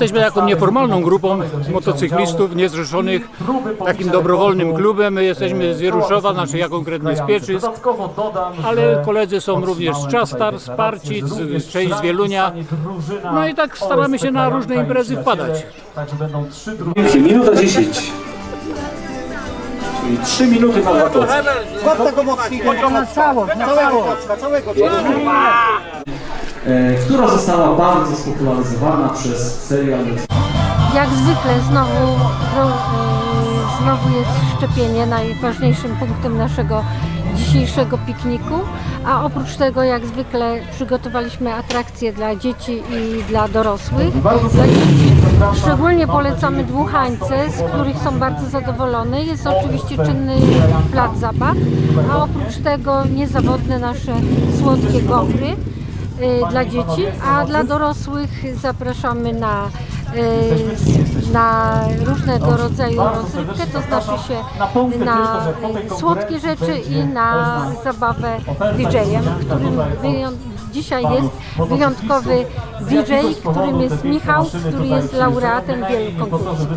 Jesteśmy taką nieformalną grupą motocyklistów niezrzeszonych takim dobrowolnym klubem. My jesteśmy z Wieruszowa, znaczy ja konkretnie z dodam, ale koledzy są również z Czastar, z Parcic, część z Wielunia. No i tak staramy się na różne imprezy wpadać. Także będą trzy drużyny. Minuta 10. Czyli 3 minuty na dwa klocki. Złap tego mocnego, na całość, na całego całego która została bardzo spopularyzowana przez serial Jak zwykle znowu, znowu jest szczepienie najważniejszym punktem naszego dzisiejszego pikniku, a oprócz tego jak zwykle przygotowaliśmy atrakcje dla dzieci i dla dorosłych. Dla dzieci szczególnie polecamy dmuchańce, z których są bardzo zadowolone. Jest oczywiście czynny plac zabaw, a oprócz tego niezawodne nasze słodkie gofry dla dzieci, a dla dorosłych zapraszamy na, y, na różnego rodzaju rozrywkę, to znaczy się na y, słodkie rzeczy i na zabawę DJ-em, którym dzisiaj jest wyjątkowy DJ, którym jest Michał, który jest laureatem wielu konkursów.